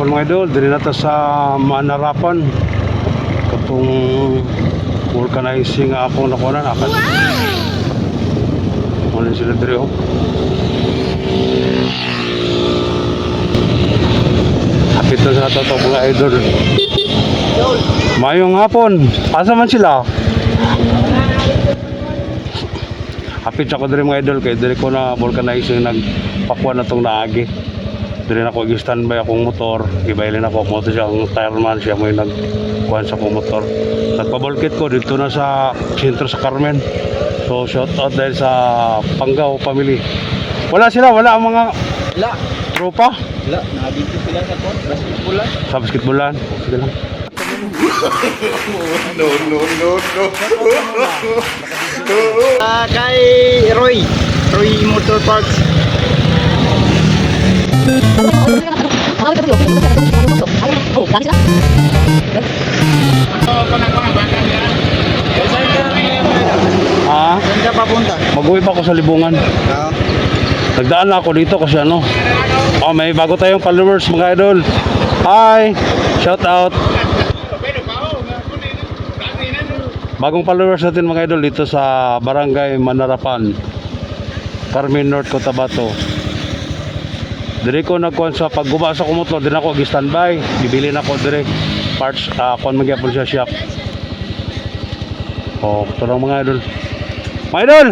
hapon mga idol, dili na ta sa Manarapan. Katong vulcanizing nga akong nakunan akan. Wow! Ano sila diri oh. Hapit na sa ato to mga idol. Mayong hapon. Asa man sila? Hapit sa ko diri mga idol kay diri ko na vulcanizing nagpakuan na tong naagi. Dili na ko gi-standby akong motor. Gibailin ako mo siya ang tireman siya mo yung nagkuhan sa akong motor. Nagpabolkit ko dito na sa sentro sa Carmen. So shout out dahil sa Pangaw family. Wala sila, wala ang mga Wala. tropa Wala. Nakadito sila sa court. Basketball lang. sa basketballan. Sige lang. Ah, kay Roy. Roy Motor Parts. Ah, Saan ka papunta? mag-uwi pa ako sa libungan. Ah, Nagdaan na ako dito kasi ano. Oh, may bago tayong followers mga idol. Hi! Shout out. Bagong followers natin mga idol dito sa Barangay Manarapan. Carmen North Cotabato. Dire ko nagkuhan sa pagguba sa kumutlo, din ako gi-standby. Bibili na ako dire parts uh, kon magyapon sa shop. Oh, lang mga idol. Mga idol!